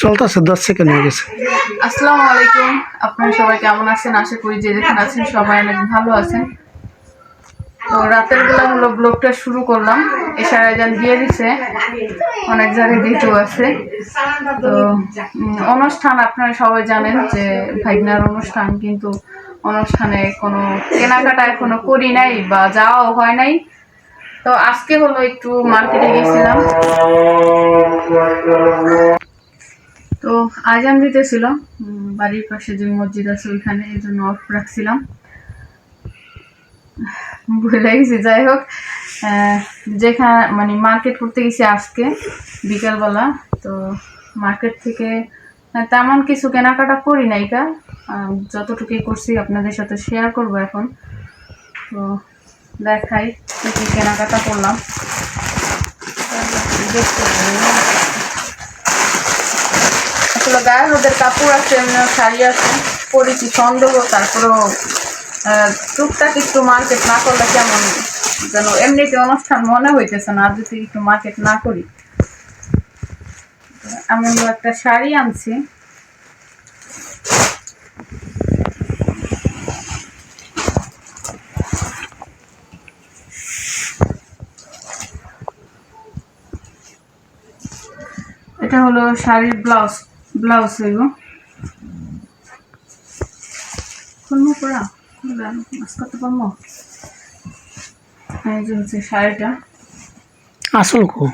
চলতেছে, দশ সেকেন্ড হয়ে গেছে। আসসালামু আলাইকুম। আপনারা সবাই কেমন আছেন? আশা করি যে যেখানে আছেন সবাই অনেক ভালো আছেন। তো রাতের বেলা হলো ব্লগটা শুরু করলাম। এছাড়া আজান দিয়ে দিছে। অনেক জায়গায় দিতেও আছে। তো অনুষ্ঠান আপনারা সবাই জানেন যে ভাইগনার অনুষ্ঠান, কিন্তু অনুষ্ঠানে কোনো কেনাকাটা এখনও করি নাই বা যাওয়াও হয় নাই। তো আজকে হলো একটু মার্কেটে গেছিলাম। তো আজান দিতেছিল বাড়ির পাশে যে মসজিদ আছে ওইখানে এই জন্য অফ রাখছিলাম। ভুলে গেছি যাই হোক যেখানে মানে মার্কেট করতে গেছি আজকে বিকালবেলা। তো মার্কেট থেকে তেমন কিছু কেনাকাটা করি নাই কা। আহ, যতটুকুই করছি আপনাদের সাথে শেয়ার করব এখন। তো দেখাই কি কেনাকাটা করলাম। আসলে গায়ে রোদের কাপড় আছে এমনি শাড়ি আছে, পরেছি সন্দেহ, তারপরেও টুকটাক একটু মার্কেট না করলে কেমন যেন এমনিতে অনুষ্ঠান মনে হইতেছে না, আর যদি একটু মার্কেট না করি। হলো একটা শাড়ি আনছি এটা হলো শাড়ির ব্লাউজ ব্লাউজ হইব খুলবো পড়া? খুলবে মাস করতে পারব? এই যে হচ্ছে শাড়িটা। আসল কো?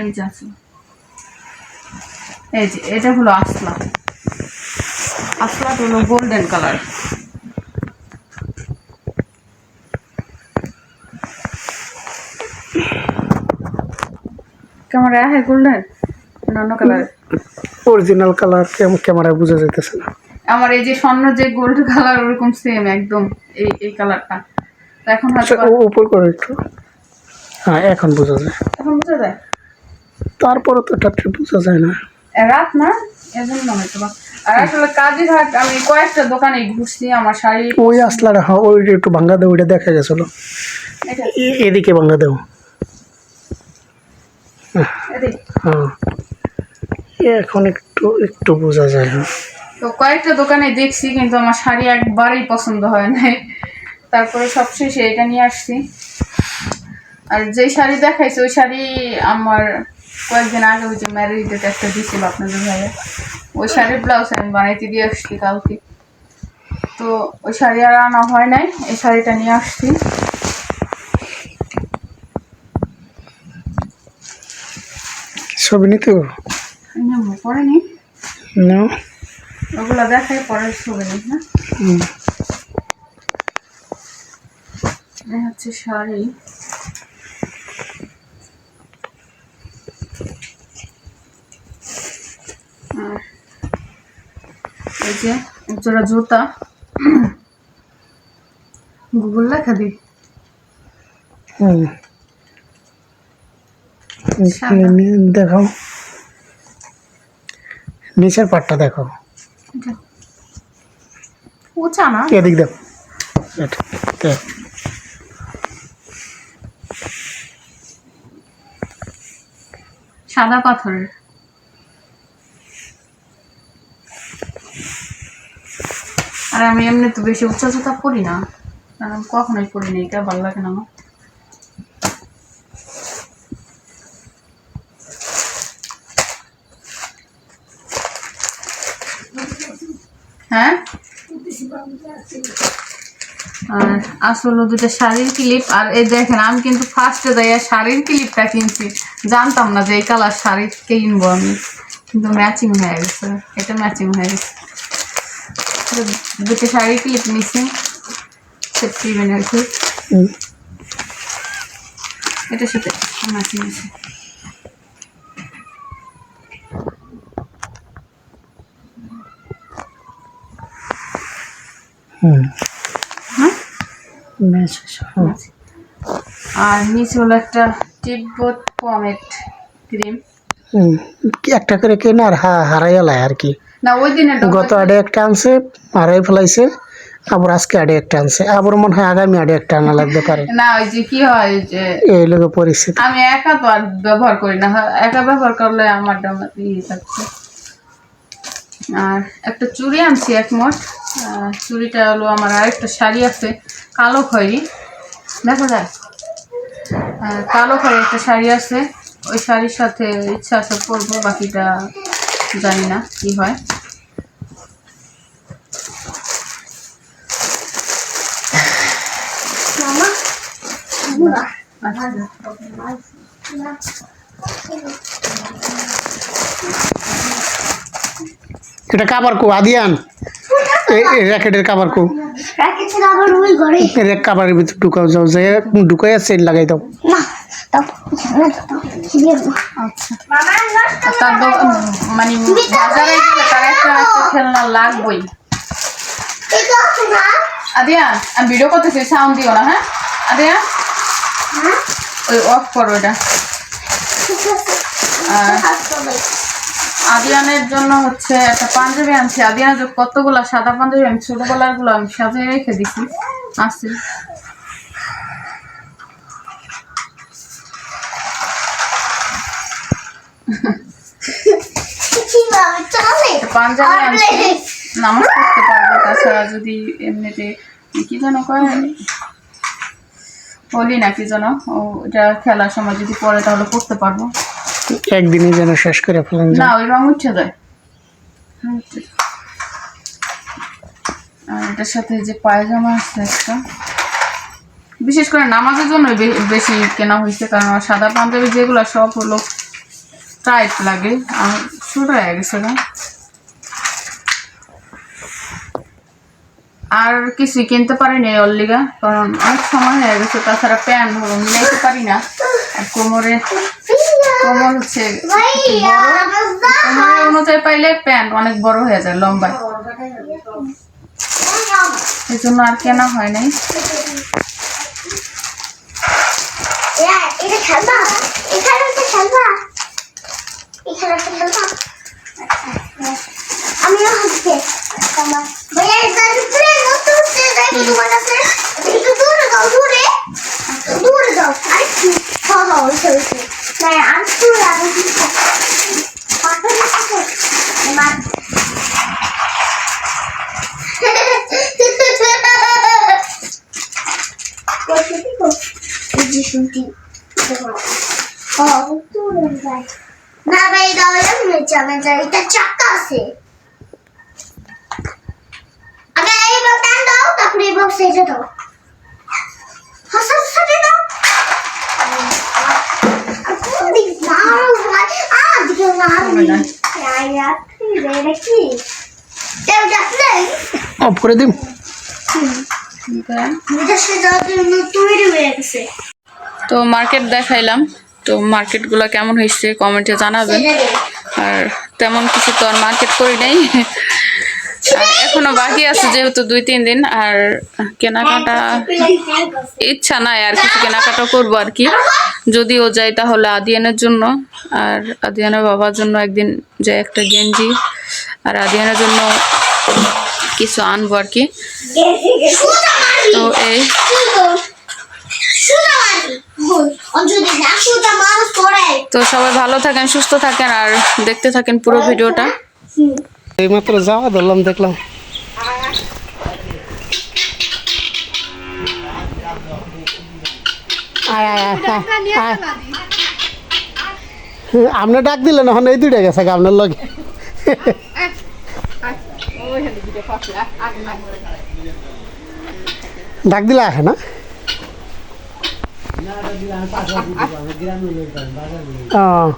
এই যে আছে এই যে এটা হলো আসলা। আসলাটা হলো গোল্ডেন কালার ক্যামেরা হ্যাঁ গোল্ডেন অন্য কালার অরিজিনাল কালার ক্যামেরায় বোঝা যাইতেছে না। আমার এই যে স্বর্ণ যে গোল্ড কালার ওরকম সেম একদম এই এই কালারটা তো এখন হয়তো আচ্ছা, উপর করে একটু। হ্যাঁ এখন বোঝা যায়। এখন বোঝা যায়? তারপরে তো এটা বোঝা যায় না। রাত না? এজন্য হয়তো বা আর আসলে কাজের হাট আমি কয়েকটা দোকানে ঘুরছি আমার শাড়ি ওই আসলাটা হ্যাঁ ওই একটু ভাঙ্গা দেও ওইটা দেখা গেছিল। এদিকে ভাঙ্গা এদিক। হ্যাঁ। এখন একটু একটু বোঝা যায় না। তো কয়েকটা দোকানে দেখছি কিন্তু আমার শাড়ি একবারেই পছন্দ হয় নাই তারপরে সবশেষে এটা নিয়ে আসছি। আর যে শাড়ি দেখাইছে ওই শাড়ি আমার কয়েকদিন আগে ওই যে ম্যারেজ ডেট একটা দিয়েছিল আপনাদের ভাইয়া। ওই শাড়ির ব্লাউজ আমি বানাইতে দিয়ে আসছি কালকে। তো ওই শাড়ি আর আনা হয় নাই এই শাড়িটা নিয়ে আসছি। ছবি নিতে পরে নি। ওগুলো দেখাই পরে ছবি নিই হ্যাঁ? হচ্ছে শাড়ি। আর এই যে একজোড়া জুতা। গুগল লেখা দি। নি- দেখাও। নিচের পাটটা দেখো। উঁচা না। এদিক দেখো। সাদা পাথরের। আর আমি এমনি তো বেশি উঁচা জুতা পরি না কখনোই পরিনি এটা ভালো লাগে না আমার। হ্যাঁ? আর আসলে দুটো শাড়ির ক্লিপ আর এই দেখেন আমি কিন্তু ফার্স্টে যাইয়া শাড়ির ক্লিপটা কিনছি। জানতাম না যে এই কালার শাড়ি কিনবো আমি। কিন্তু ম্যাচিং হয়ে গেছে। এটা ম্যাচিং হয়ে গেছে। দুটো শাড়ির ক্লিপ নিছি। ক্লিপ হুম। এটার সাথে ম্যাচিং আছে হুম হ্যাঁ ম্যাচ হ্যাঁ আর নিচে হলো একটা টিব্বত পমেট ক্রিম হুম। একটা করে কেনা আর হা হারাইয়া লাই আর কি। না ওই দিনে গত আডে একটা আনছে হারাই ফেলাইছে আবার আজকে আড়ে একটা আনছে। আবার মনে হয় আগামী আড়ে একটা আনা লাগতে পারে। না ওই যে কি হয় ওই যে এই লোক পরিস্থিতি আমি একা তো আর ব্যবহার করি না একা ব্যবহার করলে আমার ইয়ে থাকছে। আর একটা চুড়ি আনছি এক মোট চুড়িটা হলো আমার আরেকটা শাড়ি আছে, কালো খয়রি। দেখা যায় কালো খয়েরি একটা শাড়ি আছে, ওই শাড়ির সাথে ইচ্ছা আছে পরবো, বাকিটা জানি না কি হয়। এটা কাবার কো আদিয়ান? এই র্যাকেটের কাবার কো। রাখেছিল আবার ওই ঘরে। কাবারের ভিতর ঢুকাও যাও যে ঢুকাই সেল লাগাই দাও। না আচ্ছা। তার মানে বাজারে গেলে তার একটা একটা খেলনা লাগবেই। এটা আছে আদিয়া আমি ভিডিও করতেছি সাউন্ড দিও না হ্যাঁ? আদিয়া? হ্যাঁ? ওই অফ করো এটা। আর আদিয়ানের জন্য হচ্ছে একটা পাঞ্জাবি আনছি। আদিয়ানের যে কতগুলা সাদা পাঞ্জাবি আমি ছোটবেলারগুলো আমি সাজিয়ে রেখে দিছি। কীভাবে চলে পাঞ্জাবি আনছি। নামাজ পড়তে পারব তাছাড়া যদি এমনিতে কি যেন কয় বলি না কি যেন ও এটা খেলার সময় যদি পড়ে তাহলে পড়তে পারব। একদিনই যেন শেষ করে ফেলেন না, ওই রং উঠে যায়। আর এটার সাথে যে পায়জামা আছে একটা। বিশেষ করে নামাজের জন্য বেশি কেনা হয়েছে, কারণ সাদা পাঞ্জাবি যেগুলো সব হলো টাইট লাগে। আর ছোট হয়ে গেছে না আর কিছুই কিনতে পারিনি ওর লিগা কারণ অনেক সময় হয়ে গেছে। তাছাড়া প্যান্ট মিলাইতে পারি না। আর কোমরে কোমর হচ্ছে কোমরের অনুযায়ী পাইলে প্যান্ট অনেক বড় হয়ে যায় লম্বায় এই জন্য আর কেনা হয় নাই এটা খেলবা এখানে একটা খেলবা এখানে একটা খেলবা আমিও হচ্ছে আমার ভাইয়া এটা দূরে নতুন হচ্ছে দেখো তোমার কাছে একটু দূরে যাও দূরে দূরে যাও আর কি হ্যাঁ হ্যাঁ ওইটা ওইটা না আমি দূরে আমি পাথর আছে আমার না ভাই দাও এমনি চামে যাই এটা চাকা আছে আগে এই বাটন দাও তারপরে এই বক্স এটা দাও হাসা হাসা দাও আর কোন দিক মারো ভাই আ দিকে মারবি আয়া তুই দেখি তেও দেখলে অফ করে দিম তো মার্কেট দেখাইলাম। তো মার্কেটগুলো কেমন হয়েছে? কমেন্টে জানাবেন। আর তেমন কিছু তো আর মার্কেট করি নাই। এখনও বাকি আছে যেহেতু দুই, তিন দিন, আর কেনাকাটা ইচ্ছা নাই আর কিছু কেনাকাটা করব আর কি। যদিও যাই তাহলে আদিয়ানের জন্য, আর আদিয়ানের বাবার জন্য একদিন যাই একটা গেঞ্জি, আর আদিয়ানের জন্য কিছু আনব আর কি। তো এই যদি তো সবাই ভালো থাকেন, সুস্থ থাকেন, আর দেখতে থাকেন পুরো ভিডিওটা। এইমাত্র যাওয়া, ধরলাম, দেখলাম। আপনি ডাক দিলেন, এখন এই দুইটা গেছে, আপনার লগে। ডাক দিলে আসে না? ও।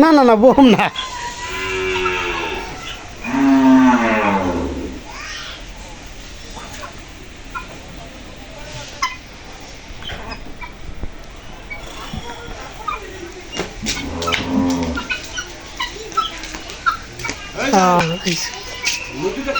না না না বোম না হ্যাঁ, আইছে। ও মুরগি দেখতেছি এই তাহার একটু মুরগি দেখতেছি ঠারা কইলি তাহার একটু ছবিটা তুলে নিতেছে। ওইটা কি মুরগি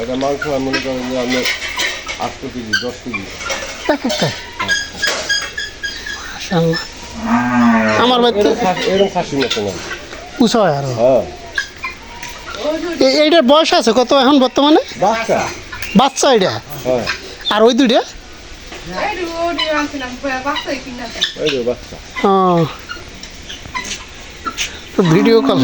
এটা মাংস আমি মনে করেন যে আটশো কেজি দশ কেজি। আমার বাড়িতে এরকম খাসি মতো না হয় আরও। হ্যাঁ। এইটার বয়স আছে কত এখন বর্তমানে? বাচ্চা। বাচ্চা এটা? হ্যাঁ। আর ওই দুইটা? Video call